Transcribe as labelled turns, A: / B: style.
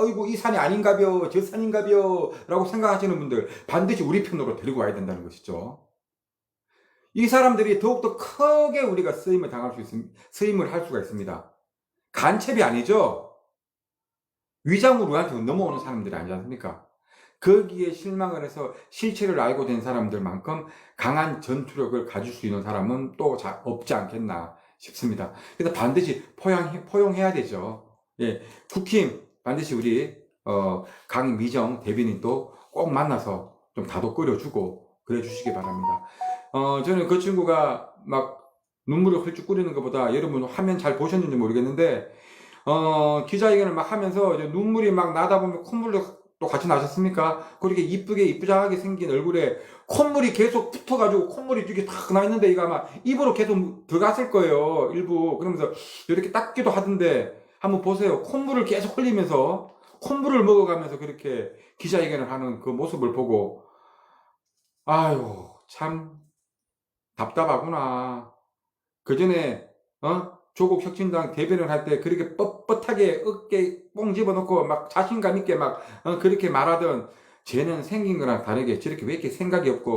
A: 어이구 이 산이 아닌가벼 저 산인가벼 라고 생각하시는 분들 반드시 우리 편으로 데리고 와야 된다는 것이죠. 이 사람들이 더욱더 크게 우리가 쓰임을 당할 수 있습니다. 쓰임을 할 수가 있습니다. 간첩이 아니죠. 위장으로 우리한테 넘어오는 사람들이 아니지 않습니까? 거기에 실망을 해서 실체를 알고 된 사람들만큼 강한 전투력을 가질 수 있는 사람은 또 자- 없지 않겠나 싶습니다. 그래서 반드시 포용, 포용해야 되죠. 예, 국힘 반드시 우리 어, 강미정 대변인도 꼭 만나서 좀 다독거려주고 그래 주시기 바랍니다. 어, 저는 그 친구가 막 눈물을 훌쩍 끓이는 것보다 여러분 화면 잘 보셨는지 모르겠는데 어, 기자회견을 막 하면서 눈물이 막 나다 보면 콧물도 또 같이 나셨습니까? 그렇게 이쁘게 이쁘장하게 생긴 얼굴에 콧물이 계속 붙어가지고 콧물이 이렇게 탁나 있는데 이거 아마 입으로 계속 들어갔을 거예요. 일부. 그러면서 이렇게 닦기도 하던데 한번 보세요. 콧물을 계속 흘리면서 콧물을 먹어가면서 그렇게 기자회견을 하는 그 모습을 보고 아유 참 답답하구나. 그 전에 어 조국 혁신당 대변을 할 때 그렇게 뻣뻣하게 어깨 뽕 집어넣고 막 자신감 있게 막 어, 그렇게 말하던 쟤는 생긴 거랑 다르게 저렇게 왜 이렇게 생각이 없고